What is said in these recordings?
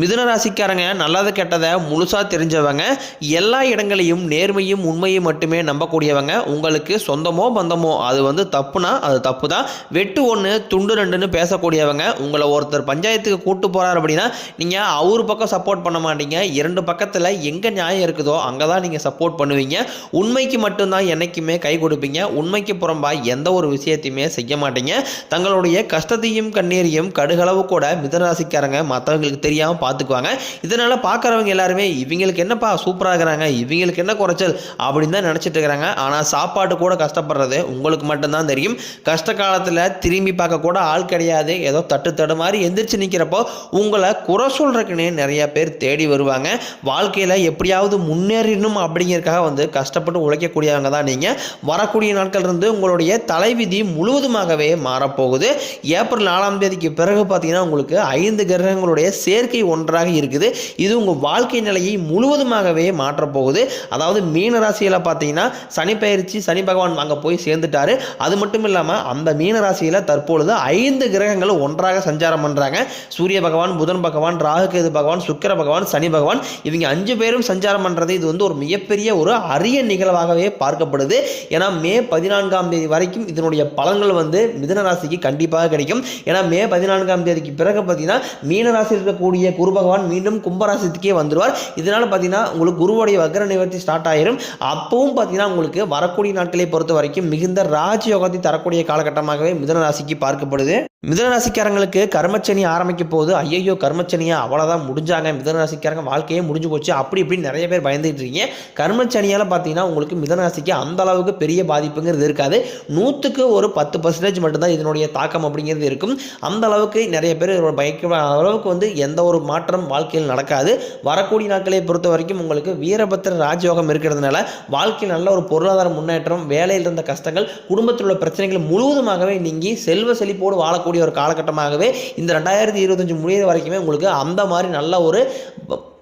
மிதுன ராசிக்காரங்க நல்லதை கெட்டதை முழுசாக தெரிஞ்சவங்க எல்லா இடங்களையும் நேர்மையும் உண்மையும் மட்டுமே நம்பக்கூடியவங்க. உங்களுக்கு சொந்தமோ பந்தமோ அது வந்து தப்புனா அது தப்பு தான் வெட்டு ஒன்று துண்டு ரெண்டுன்னு பேசக்கூடியவங்க. உங்களை ஒருத்தர் பஞ்சாயத்துக்கு கூட்டு போகிறார் அப்படின்னா நீங்கள் அவர் பக்கம் சப்போர்ட் பண்ண மாட்டீங்க. இரண்டு பக்கத்தில் எங்கே நியாயம் இருக்குதோ அங்கே தான் நீங்கள் சப்போர்ட் பண்ணுவீங்க. உண்மைக்கு மட்டும்தான் என்னைக்குமே கை கொடுப்பீங்க. உண்மைக்கு புறம்பாக எந்த ஒரு விஷயத்தையுமே செய்ய மாட்டீங்க. தங்களுடைய கஷ்டத்தையும் கண்ணீரையும் கடுகளவு கூட மிதனராசிக்காரங்க மற்றவங்களுக்கு தெரியாமல் பார்த்துக்குவாங்க. இதனால் பார்க்குறவங்க எல்லாருமே இவங்களுக்கு என்னப்பா சூப்பராக இருக்கிறாங்க? இவங்களுக்கு என்ன குறைச்சல்? அப்படின்னு தான் நினச்சிட்டு இருக்கிறாங்க. ஆனால் சாப்பாடு கூட கஷ்டப்படுறது உங்களுக்கு மட்டும்தான் தெரியும். கஷ்ட காலத்தில் திரும்பி பார்க்க கூட ஆள் கிடையாது. ஏதோ தட்டு தடு மாதிரி எந்திரிச்சு நிற்கிறப்போ உங்களை குறை சொல்கிறக்குன்னே நிறைய பேர் தேடி வருவாங்க. வாழ்க்கையில் எப்படியாவது முன்னேறணும் அப்படிங்கிறதுக்காக வந்து கஷ்டப்பட்டு உழைக்கக்கூடியவங்க தான் நீங்கள் வரக்கூடிய நாட்கள் இருந்து உங்களுடைய தலைவிதி முழுவதுமாகவே மாறப்போகுது. ஏப்ரல் நாலாம் தேதிக்கு பிறகு பார்த்தீங்கன்னா உங்களுக்கு ஐந்து கிரகங்களுடைய சேர்க்கை ஒன்றாக இருக்குது. இது உங்கள் வாழ்க்கை நிலையை முழுவதுமாகவே மாற்றப்போகுது. அதாவது மீன ராசியில் பார்த்தீங்கன்னா சனி பயிற்சி சனி பகவான் அங்கே போய் சேர்ந்துட்டாரு. அது மட்டும் இல்லாமல் அந்த மீன ராசியில் தற்பொழுது ஐந்து கிரகங்கள் ஒன்றாக சஞ்சாரம் பண்ணுறாங்க சூரிய பகவான் புதன் பகவான் ராகுகேது பகவான் சுக்கிர பகவான் சனி பகவான் இவங்க அஞ்சு பேரும் சஞ்சாரம் பண்ணுறது இது வந்து ஒரு மிகப்பெரிய ஒரு அரிய நிகழ்வாகவே பார்க்கப்படுது. ஏன்னா மே பதினான்காம் தேதி வரைக்கும் இதனுடைய பலன்கள் வந்து மிதன ராசிக்கு கண்டிப்பாக கிடைக்கும். ஏன்னா மே பதினான்காம் தேதிக்கு பிறகு பார்த்தீங்கன்னா மீன இருக்கக்கூடிய குரு பகவான் மீண்டும் கும்பராசிக்கே வந்துடுவார் இதனால் பார்த்தீங்கன்னா உங்களுக்கு குருவோடைய வக்ர நிவர்த்தி ஸ்டார்ட் ஆயிரும். அப்பவும் பார்த்தீங்கன்னா உங்களுக்கு வரக்கூடிய நாட்களை பொறுத்த வரைக்கும் மிகுந்த ராஜயோகத்தை தரக்கூடிய காலகட்டமாகவே மிதன ராசிக்கு பார்க்கப்படுது. மிதுன ராசிக்காரங்களுக்கு கர்மச்சனி ஆரம்பிக்க போது ஐயையோ கர்மச்சனியா? அவ்வளோதான் முடிஞ்சாங்க. மிதன ராசிக்காரங்க வாழ்க்கையே முடிஞ்சு போச்சு. அப்படி இப்படி நிறைய பேர் பயந்துகிட்டு இருக்கீங்க. கர்மச்சனியால் பார்த்தீங்கன்னா உங்களுக்கு மிதுன ராசிக்கு அந்த அளவுக்கு பெரிய பாதிப்புங்கிறது இருக்காது. நூற்றுக்கு ஒரு பத்து பர்சன்டேஜ் மட்டும்தான் இதனுடைய தாக்கம் அப்படிங்கிறது இருக்கும். அந்த அளவுக்கு நிறைய பேர் பயக்க அளவுக்கு வந்து எந்த ஒரு மாற்றம் வாழ்க்கையில் நடக்காது. வரக்கூடிய நாட்களை பொறுத்த வரைக்கும் உங்களுக்கு வீரபத்திர ராஜயோகம் இருக்கிறதுனால வாழ்க்கையில் நல்ல ஒரு பொருளாதார முன்னேற்றம் வேலையில் இருந்த கஷ்டங்கள் குடும்பத்தில் உள்ள பிரச்சனைகள் முழுவதுமாகவே நீங்கி செல்வ செழிப்போடு வாழக்கூடிய ஒரு காலகட்டமாகவே இந்த ரெண்டாயிரத்தி இருபத்தஞ்சு முடியிற வரைக்குமே உங்களுக்கு அந்த மாதிரி நல்ல ஒரு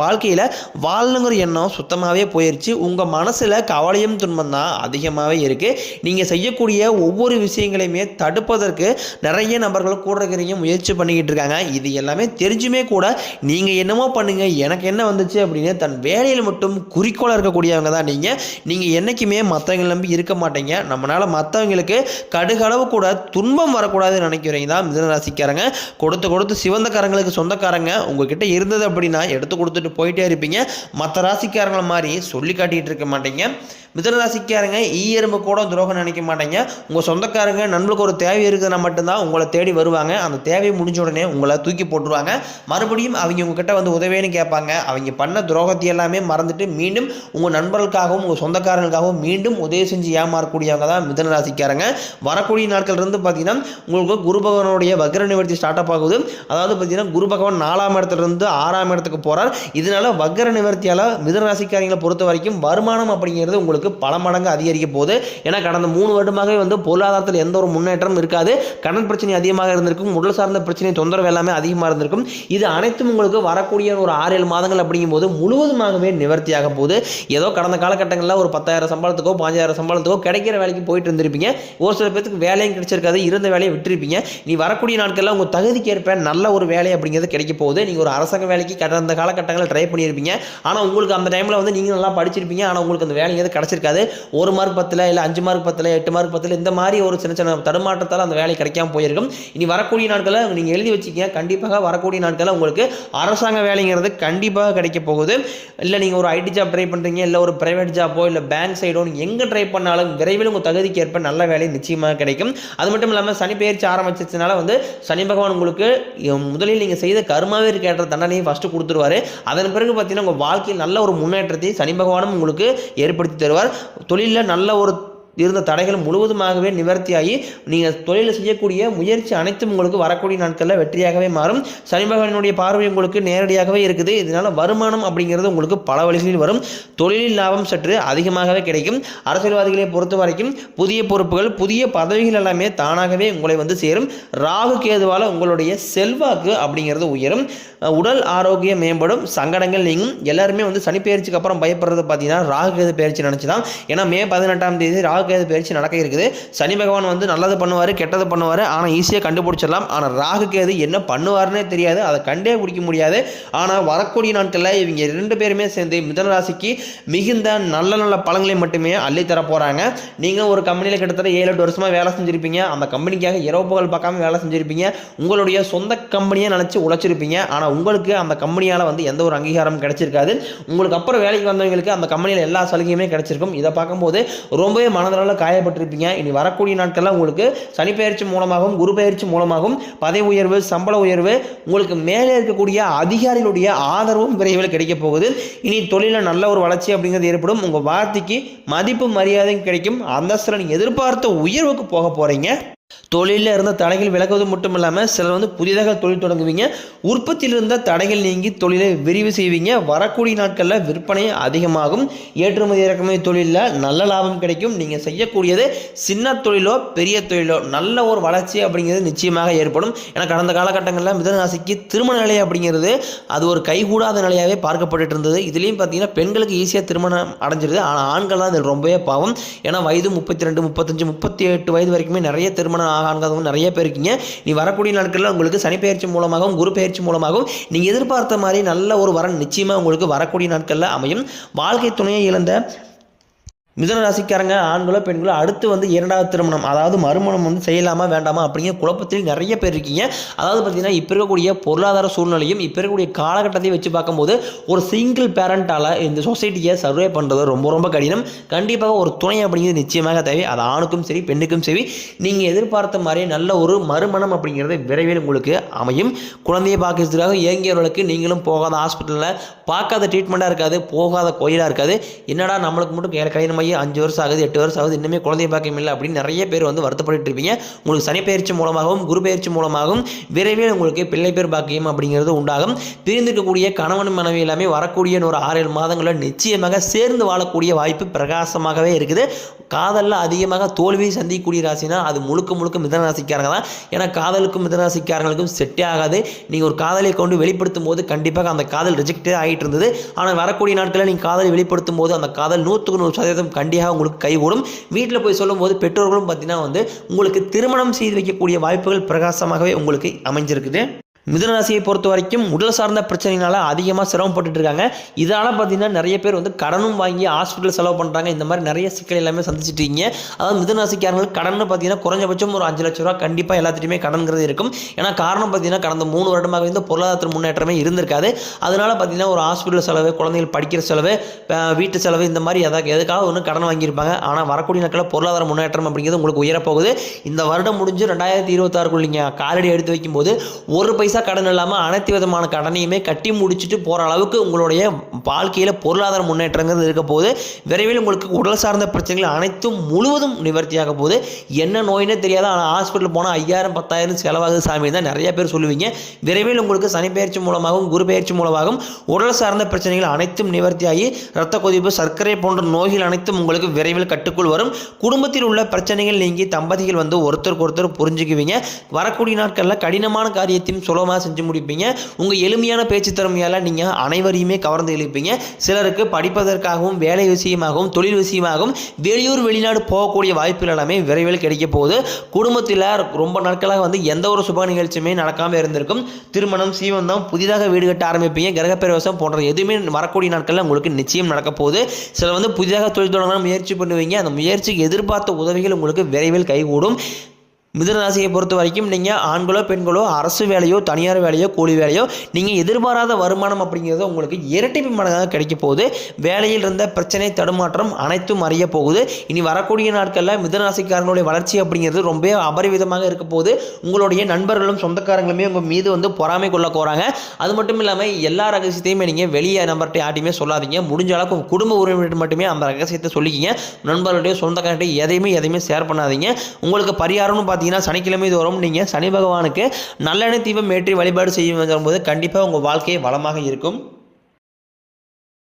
வாழ்க்கையில் வாழணுங்கிற எண்ணம் சுத்தமாகவே போயிடுச்சு உங்கள் மனசில் கவலையும் துன்பம் தான் அதிகமாகவே இருக்குது நீங்கள் செய்யக்கூடிய ஒவ்வொரு விஷயங்களையுமே தடுப்பதற்கு நிறைய நபர்கள் கூட இருக்கிறீங்க முயற்சி பண்ணிக்கிட்டு இருக்காங்க. இது எல்லாமே தெரிஞ்சுமே கூட நீங்கள் என்னமோ பண்ணுங்கள் எனக்கு என்ன வந்துச்சு அப்படின்னு தன் வேலையில் மட்டும் குறிக்கோளாக இருக்கக்கூடியவங்க தான் நீங்கள் நீங்கள் என்றைக்குமே மற்றவங்க நம்பி இருக்க மாட்டீங்க. நம்மளால் மற்றவங்களுக்கு கடுகளவு கூட துன்பம் வரக்கூடாதுன்னு நினைக்கிறீங்க தான் மிதன ராசிக்காரங்க. கொடுத்து கொடுத்து சிவந்தக்காரங்களுக்கு சொந்தக்காரங்க. உங்ககிட்ட இருந்தது அப்படின்னா எடுத்து கொடுத்து கொடுத்துட்டு போயிட்டே இருப்பீங்க. மற்ற ராசிக்காரங்களை மாதிரி சொல்லி காட்டிகிட்டு இருக்க மாட்டீங்க. மிதனராசிக்காரங்க ஈ எறும்பு கூட துரோகம் நினைக்க மாட்டேங்க. உங்கள் சொந்தக்காரங்க நண்பர்களுக்கு ஒரு தேவை இருக்குதுன்னா மட்டும்தான் உங்களை தேடி வருவாங்க. அந்த தேவை முடிஞ்ச உடனே உங்களை தூக்கி போட்டுருவாங்க. மறுபடியும் அவங்க உங்ககிட்ட வந்து உதவின்னு கேட்பாங்க. அவங்க பண்ண துரோகத்தை எல்லாமே மறந்துட்டு மீண்டும் உங்கள் நண்பர்களுக்காகவும் உங்கள் சொந்தக்காரங்களுக்காகவும் மீண்டும் உதவி செஞ்சு ஏமாறக்கூடியவங்க தான் மிதனராசிக்காரங்க. வரக்கூடிய நாட்கள் இருந்து பார்த்தீங்கன்னா உங்களுக்கு குரு பகவானுடைய வக்ர நிவர்த்தி ஸ்டார்ட் அப் ஆகுது. அதாவது பார்த்தீங்கன்னா குரு பகவான் நாலாம் இடத்துல இருந்து ஆறாம் இடத்துக்கு போகிறார் இதனால வக்ர நிவர்த்தியால் மிதனராசிக்காரங்களை பொறுத்த வரைக்கும் வருமானம் அப்படிங்கிறது உங்களுக்கு பல மடங்கு அதிகரிக்க போகுது. ஏன்னா கடந்த மூணு வருடமாகவே வந்து பொருளாதாரத்தில் எந்த ஒரு முன்னேற்றமும் இருக்காது. கடன் பிரச்சனை அதிகமாக இருந்திருக்கும். உடல் சார்ந்த பிரச்சனை தொந்தரவு எல்லாமே அதிகமாக இருந்திருக்கும். இது அனைத்தும் உங்களுக்கு வரக்கூடிய ஒரு ஆறு ஏழு மாதங்கள் அப்படிங்கும்போது முழுவதுமாகவே நிவர்த்தியாக போகுது. ஏதோ கடந்த காலகட்டங்களில் ஒரு பத்தாயிரம் சம்பளத்துக்கோ பாஞ்சாயிரம் சம்பளத்துக்கோ கிடைக்கிற வேலைக்கு போயிட்டு இருந்திருப்பீங்க. ஒரு சில பேருக்கு வேலையும் கிடைச்சிருக்காது. இருந்த வேலையை விட்டுருப்பீங்க. நீ வரக்கூடிய நாட்களில் உங்கள் தகுதிக்கேற்ப நல்ல ஒரு வேலை அப்படிங்கிறது கிடைக்க போகுது. நீங்கள் ஒரு அரசாங்க வேலைக்கு கடந்த காலகட்டங்களில் ட்ரை பண்ணியிருப்பீங்க. ஆனால் உங்களுக்கு அந்த டைமில் வந்து நீங்கள் நல்லா படிச்சிருப்பீங்க. ஆனால் உங்களுக்கு அந்த வேலைங்கிறது கிடச்சிருக்காது ஒரு மார்க் பத்தில் இல்லை அஞ்சு மார்க் பத்தில் எட்டு மார்க் பத்தில் இந்த மாதிரி ஒரு சின்ன சின்ன தடுமாற்றத்தால் அந்த வேலை கிடைக்காம போயிருக்கும். இனி வரக்கூடிய நாட்களில் நீங்கள் எழுதி வச்சிக்கிங்க. கண்டிப்பாக வரக்கூடிய நாட்களில் உங்களுக்கு அரசாங்க வேலைங்கிறது கண்டிப்பாக கிடைக்க போகுது. இல்லை நீங்கள் ஒரு ஐடி ஜாப் ட்ரை பண்ணுறீங்க இல்லை ஒரு ப்ரைவேட் ஜாப்போ இல்லை பேங்க் சைடோ நீங்கள் எங்கே ட்ரை பண்ணாலும் விரைவில் உங்கள் தகுதிக்கு ஏற்ப நல்ல வேலை நிச்சயமாக கிடைக்கும். அது மட்டும் இல்லாமல் சனி பயிற்சி ஆரம்பிச்சதுனால வந்து சனி பகவான் உங்களுக்கு முதலில் நீங்கள் செய்த கருமாவே கேட்ட தண்டனையை ஃபஸ்ட்டு கொடுத்துருவாரு. அதன் பிறகு பார்த்தீங்கன்னா உங்கள் வாழ்க்கையில் நல்ல ஒரு முன்னேற்றத்தை சனி பகவானும் உங்களுக்கு ஏற்படுத்தி தருவார். தொழிலில் நல்ல ஒரு இருந்த தடைகள் முழுவதுமாகவே நிவர்த்தியாகி நீங்கள் தொழில் செய்யக்கூடிய முயற்சி அனைத்தும் உங்களுக்கு வரக்கூடிய நாட்களில் வெற்றியாகவே மாறும். சனி பகவானுடைய பார்வை உங்களுக்கு நேரடியாகவே இருக்குது. இதனால் வருமானம் அப்படிங்கிறது உங்களுக்கு பல வழிகளில் வரும். தொழிலில் லாபம் சற்று அதிகமாகவே கிடைக்கும். அரசியல்வாதிகளை பொறுத்த வரைக்கும் புதிய பொறுப்புகள் புதிய பதவிகள் எல்லாமே தானாகவே உங்களை வந்து சேரும். ராகு கேதுவால் உங்களுடைய செல்வாக்கு அப்படிங்கிறது உயரும். உடல் ஆரோக்கியம் மேம்படும். சங்கடங்கள் நீங்கும். எல்லாருமே வந்து சனி பயிற்சிக்கு அப்புறம் பயப்படுறது பார்த்தீங்கன்னா ராகு கேது பயிற்சி நினச்சி தான் ஏன்னா மே பதினெட்டாம் தேதி ராகு ராகுகேது பயிற்சி நடக்க இருக்குது. சனி பகவான் வந்து நல்லது பண்ணுவார் கெட்டது பண்ணுவார். ஆனால் ஈஸியாக கண்டுபிடிச்சிடலாம். ஆனால் ராகுகேது என்ன பண்ணுவார்னே தெரியாது. அதை கண்டே பிடிக்க முடியாது. ஆனால் வரக்கூடிய நாட்களில் இவங்க ரெண்டு பேருமே சேர்ந்து மிதன ராசிக்கு மிகுந்த நல்ல நல்ல பழங்களை மட்டுமே அள்ளித்தர போகிறாங்க நீங்கள் ஒரு கம்பெனியில் கிட்டத்தட்ட ஏழு எட்டு வருஷமாக வேலை செஞ்சுருப்பீங்க. அந்த கம்பெனிக்காக இரவு பகல் பார்க்காம வேலை செஞ்சுருப்பீங்க. உங்களுடைய சொந்த கம்பெனியை நினச்சி உழைச்சிருப்பீங்க. ஆனால் உங்களுக்கு அந்த கம்பெனியால் வந்து எந்த ஒரு அங்கீகாரமும் கிடைச்சிருக்காது. உங்களுக்கு அப்புறம் வேலைக்கு வந்தவங்களுக்கு அந்த கம்பெனியில் எல்லா சலுகையுமே கிடைச்சிருக்கும். இதை பார்க்கும்போது ரொம்பவே மனதளவில் காயப்பட்டிருப்பீங்க. இனி வரக்கூடிய நாட்களில் உங்களுக்கு சனி பயிற்சி மூலமாகவும் குரு பயிற்சி மூலமாகவும் பதவி உயர்வு சம்பள உயர்வு உங்களுக்கு மேலே இருக்கக்கூடிய அதிகாரிகளுடைய ஆதரவும் விரைவில் கிடைக்க போகுது. இனி தொழிலில் நல்ல ஒரு வளர்ச்சி அப்படிங்கிறது ஏற்படும். உங்கள் வார்த்தைக்கு மதிப்பு மரியாதையும் கிடைக்கும். அந்தஸ்தில் நீங்கள் எதிர்பார்த்த உயர்வுக்கு போக போகிறீங்க தொழிலில் இருந்த தடைகள் விலகுவது மட்டும் இல்லாமல் சிலர் வந்து புதிதாக தொழில் தொடங்குவீங்க. உற்பத்தியில் இருந்த தடைகள் நீங்கி தொழிலை விரிவு செய்வீங்க. வரக்கூடிய நாட்களில் விற்பனை அதிகமாகும். ஏற்றுமதி இறக்குமதி தொழிலில் நல்ல லாபம் கிடைக்கும். நீங்கள் செய்யக்கூடியது சின்ன தொழிலோ பெரிய தொழிலோ நல்ல ஒரு வளர்ச்சி அப்படிங்கிறது நிச்சயமாக ஏற்படும். ஏன்னா கடந்த காலகட்டங்களில் மிதனராசிக்கு திருமண நிலை அப்படிங்கிறது அது ஒரு கைகூடாத நிலையாகவே பார்க்கப்பட்டுட்டு இருந்தது இதுலேயும் பார்த்தீங்கன்னா பெண்களுக்கு ஈஸியாக திருமணம் அடைஞ்சிருது. ஆனால் ஆண்கள் தான் ரொம்பவே பாவம். ஏன்னா வயது முப்பத்தி ரெண்டு முப்பத்தஞ்சு முப்பத்தி எட்டு வயது வரைக்குமே நிறைய திருமணம் ஆகாதவங்க நிறைய பேர் இருக்கீங்க. நீ வரக்கூடிய நாட்களில் உங்களுக்கு சனி பயிற்சி மூலமாகவும் குரு பயிற்சி மூலமாகவும் நீங்கள் எதிர்பார்த்த மாதிரி நல்ல ஒரு வரன் நிச்சயமாக உங்களுக்கு வரக்கூடிய நாட்களில் அமையும். வாழ்க்கை துணையை இழந்த மிதன ராசிக்காரங்க ஆண்களோ பெண்களோ அடுத்து வந்து இரண்டாவது திருமணம். அதாவது மறுமணம் வந்து செய்யலாமா வேண்டாமா அப்படிங்கிற குழப்பத்தில் நிறைய பேர் இருக்கீங்க. அதாவது பார்த்தீங்கன்னா இப்போ இருக்கக்கூடிய பொருளாதார சூழ்நிலையும் இப்போ இருக்கக்கூடிய காலகட்டத்தையும் வச்சு பார்க்கும்போது ஒரு சிங்கிள் பேரண்டால் இந்த சொசைட்டியை சர்வே பண்ணுறது ரொம்ப ரொம்ப கடினம். கண்டிப்பாக ஒரு துணை அப்படிங்கிறது நிச்சயமாக தேவை. அது ஆணுக்கும் சரி பெண்ணுக்கும் சரி. நீங்கள் எதிர்பார்த்த மாதிரி நல்ல ஒரு மறுமணம் அப்படிங்கிறது விரைவில் உங்களுக்கு அமையும். குழந்தையை பார்க்கறதுக்காக இயங்கியவர்களுக்கு நீங்களும் போகாத ஹாஸ்பிட்டலில் பார்க்காத ட்ரீட்மெண்ட்டாக இருக்காது போகாத கோயிலாக இருக்காது. என்னடா நம்மளுக்கு மட்டும் கே- கல்யாணமாகி அஞ்சு வருஷம் ஆகுது எட்டு வருஷம் ஆகுது இன்னுமே குழந்தை பாக்கியம் இல்லை அப்படின்னு நிறைய பேர் வந்து வருத்தப்பட்டு இருப்பீங்க. உங்களுக்கு சனி பயிற்சி மூலமாகவும் குரு பயிற்சி மூலமாகவும் விரைவில் உங்களுக்கு பிள்ளை பேர் பாக்கியம் அப்படிங்கிறது உண்டாகும். பிரிந்திருக்கக்கூடிய கணவன் மனைவி எல்லாமே வரக்கூடிய ஒரு ஆறு ஏழு மாதங்களில் நிச்சயமாக சேர்ந்து வாழக்கூடிய வாய்ப்பு பிரகாசமாகவே இருக்குது. காதலில் அதிகமாக தோல்வியை சந்திக்கக்கூடிய ராசினா அது முழுக்க முழுக்க மிதன ராசிக்காரங்க தான். ஏன்னா காதலுக்கும் மிதன ராசிக்காரங்களுக்கும் செட்டே ஆகாது. நீங்கள் ஒரு காதலை கொண்டு வெளிப்படுத்தும் போது கண்டிப்பாக அந்த காதல் ரிஜெக்டே ஆகிட்டு இருந்தது. ஆனால் வரக்கூடிய நாட்களில் நீங்கள் காதலை வெளிப்படுத்தும் போது அந்த காதல் நூற்றுக்கு நூறு சதவீதம் கண்டிப்பாக உங்களுக்கு கைகூடும். வீட்டில் போய் சொல்லும்போது பெற்றோர்களும் பார்த்தீங்கன்னா வந்து உங்களுக்கு திருமணம் செய்து வைக்கக்கூடிய வாய்ப்புகள் பிரகாசமாகவே உங்களுக்கு அமைஞ்சிருக்குது. மிதுனராசியை பொறுத்த வரைக்கும் உடல் சார்ந்த பிரச்சனைனால அதிகமாக சிரமப்பட்டுட்டு இருக்காங்க இதனால் பார்த்தீங்கன்னா நிறைய பேர் வந்து கடனும் வாங்கி ஹாஸ்பிட்டல் செலவு பண்ணுறாங்க இந்த மாதிரி நிறைய சிக்கல் எல்லாமே சந்திச்சிட்டு இருக்கீங்க. அதாவது மிதுன கடன் பார்த்தீங்கன்னா குறைஞ்சபட்சம் ஒரு அஞ்சு லட்ச ரூபா கண்டிப்பாக எல்லாத்துட்டையுமே கடன்கிறது இருக்கும். ஏன்னா காரணம் பார்த்தீங்கன்னா கடந்த மூணு வருடமாக இந்த பொருளாதார முன்னேற்றமே இருந்திருக்காது. அதனால பார்த்தீங்கன்னா ஒரு ஹாஸ்பிட்டல் செலவு குழந்தைகள் படிக்கிற செலவு வீட்டு செலவு இந்த மாதிரி எதாவது எதுக்காக ஒன்று கடன் வாங்கியிருப்பாங்க. ஆனால் வரக்கூடிய நாட்களில் பொருளாதார முன்னேற்றம் அப்படிங்கிறது உங்களுக்கு உயரப்போகுது. இந்த வருடம் முடிஞ்சு ரெண்டாயிரத்தி இருபத்தாறுக்குள்ள நீங்கள் காலடி எடுத்து வைக்கும்போது ஒரு பைசா கடன் இல்லாமல் அனைத்து விதமான கடனையுமே கட்டி முடிச்சுட்டு போகிற அளவுக்கு உங்களுடைய வாழ்க்கையில் பொருளாதார முன்னேற்றங்கிறது இருக்க போது விரைவில் உங்களுக்கு உடல் சார்ந்த பிரச்சனைகள் அனைத்தும் முழுவதும் நிவர்த்தியாக போகுது. என்ன நோயினே தெரியாது ஆனால் ஹாஸ்பிட்டல் போனால் ஐயாயிரம் பத்தாயிரம் செலவாகுது சாமி தான் நிறைய பேர் சொல்லுவீங்க. விரைவில் உங்களுக்கு சனி பயிற்சி மூலமாகவும் குரு பயிற்சி மூலமாகவும் உடல் சார்ந்த பிரச்சனைகள் அனைத்தும் நிவர்த்தியாகி ரத்த கொதிப்பு சர்க்கரை போன்ற நோய்கள் அனைத்தும் உங்களுக்கு விரைவில் கட்டுக்குள் வரும். குடும்பத்தில் உள்ள பிரச்சனைகள் நீங்கி தம்பதிகள் வந்து ஒருத்தருக்கு ஒருத்தர் புரிஞ்சுக்குவீங்க. வரக்கூடிய நாட்களில் கடினமான காரியத்தையும் சொல்ல சுலபமாக செஞ்சு முடிப்பீங்க? உங்கள் எளிமையான பேச்சு திறமையால் நீங்கள் அனைவரையுமே கவர்ந்து இழுப்பீங்க சிலருக்கு படிப்பதற்காகவும் வேலை விஷயமாகவும் தொழில் விஷயமாகவும் வெளியூர் வெளிநாடு போகக்கூடிய வாய்ப்புகள் எல்லாமே விரைவில் கிடைக்க போகுது. குடும்பத்தில் ரொம்ப நாட்களாக வந்து எந்த ஒரு சுப நிகழ்ச்சியுமே நடக்காமல் இருந்திருக்கும். திருமணம் சீமந்தம் புதிதாக வீடு கட்ட ஆரம்பிப்பீங்க. கிரகப்பிரவேசம் போன்ற எதுவுமே வரக்கூடிய நாட்களில் உங்களுக்கு நிச்சயம் நடக்க போகுது. சில வந்து புதிதாக தொழில் தொடங்க முயற்சி பண்ணுவீங்க. அந்த முயற்சிக்கு எதிர்பார்த்த உதவிகள் உங்களுக்கு விரைவில் கைகூடும். மிதனராசியை பொறுத்த வரைக்கும் நீங்கள் ஆண்களோ பெண்களோ அரசு வேலையோ தனியார் வேலையோ கூலி வேலையோ நீங்கள் எதிர்பாராத வருமானம் அப்படிங்கிறது உங்களுக்கு இரட்டிப்பு மடங்காக கிடைக்க போகுது. வேலையில் இருந்த பிரச்சனை தடுமாற்றம் அனைத்தும் அறிய போகுது. இனி வரக்கூடிய நாட்களில் மிதனராசிக்காரங்களுடைய வளர்ச்சி அப்படிங்கிறது ரொம்ப அபரிவிதமாக இருக்க போகுது. உங்களுடைய நண்பர்களும் சொந்தக்காரங்களுமே உங்கள் மீது வந்து பொறாமை கொள்ள போகிறாங்க அது மட்டும் இல்லாமல் எல்லா ரகசியத்தையுமே நீங்கள் வெளியே நம்பர்கிட்ட யார்ட்டையுமே சொல்லாதீங்க. முடிஞ்ச அளவுக்கு குடும்ப உறவினர் மட்டுமே அந்த ரகசியத்தை சொல்லிக்கிங்க. நண்பர்களுடைய சொந்தக்காரர்கிட்ட எதையுமே எதையுமே ஷேர் பண்ணாதீங்க. உங்களுக்கு பரிகாரம்னு பார்த்து பார்த்தீங்கன்னா சனிக்கிழமை தோறும் நீங்கள் சனி பகவானுக்கு நல்லெண்ணெய் தீபம் ஏற்றி வழிபாடு செய்யும் போது கண்டிப்பாக உங்கள் வாழ்க்கை வளமாக இருக்கும்.